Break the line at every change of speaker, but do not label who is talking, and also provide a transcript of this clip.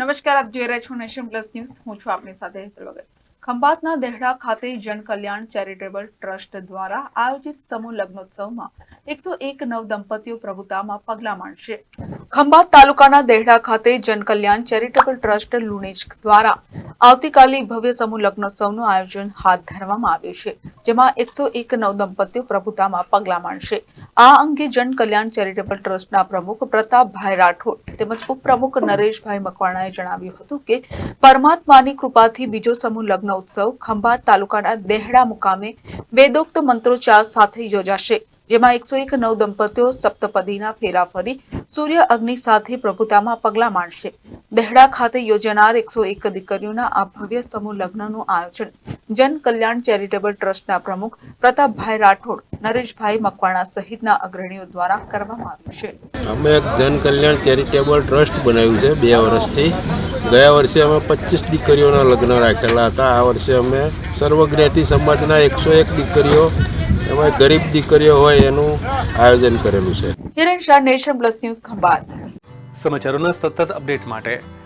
નમસ્કાર, આપ જોઈ રહ્યા છો નેશન પ્લસ ન્યૂઝ. હું છું આપની સાથે હેતલ ખંભાતના દેહડા ખાતે જન કલ્યાણ ચેરિટેબલ ટ્રસ્ટ દ્વારા આયોજિત સમૂહ લગ્નોત્સવમાં એકસો એક નવ દંપતીઓ પ્રભુતામાં પગલા માંડશે ખંભાત તાલુકાના દેહડા ખાતે જન કલ્યાણ ચેરિટેબલ ટ્રસ્ટ લુણેજ દ્વારા આવતીકાલે ભવ્ય સમૂહ લગ્નોત્સવનું આયોજન હાથ ધરવામાં આવ્યું છે, જેમાં એકસો એક નવ દંપતીઓ પ્રભુતામાં પગલા માંડશે આ અંગે જન ચેરિટેબલ ટ્રસ્ટના પ્રમુખ પ્રતાપભાઈ રાઠોડ તેમજ ઉપપ્રમુખ નરેશભાઈ મકવાણાએ જણાવ્યું હતું કે પરમાત્માની કૃપાથી બીજો સમૂહ લગ્ન ઉત્સવ ખંભાત તાલુકાના દેહડા મુકામે વેદોક્ત મંત્રોચ્ચાર સાથે યોજાશે, જેમાં એકસો એક નવ દંપતીઓ સપ્તપદીના ફેરા ફરી સૂર્ય અગ્નિ સાથે પ્રભુતામાં પગલાં માંડશે દહેડા ખાતે યોજાનાર એકસો એક દીકરીઓના આ ભવ્ય સમૂહ લગ્નનું આયોજન જન કલ્યાણ ચેરિટેબલ ટ્રસ્ટના પ્રમુખ પ્રતાપભાઈ રાઠોડ નરેશભાઈ મકવાણા સહિતના અગ્રણીઓ દ્વારા કરવામાં આવ્યું છે.
અમે એક જન કલ્યાણ ચેરિટેબલ ટ્રસ્ટ બનાવ્યું છે બે વર્ષથી. ગયા વર્ષે અમે પચીસ દીકરીઓના લગ્ન રાખેલા હતા. આ વર્ષે અમે સર્વજ્ઞાતિ સમાજના એકસો એક દીકરીઓ એમાં ગરીબ દીકરીઓ હોય એનું આયોજન કરેલું છે.
Hiren Shah nation plus news Khambhat.
સમાચારોના સતત અપડેટ માટે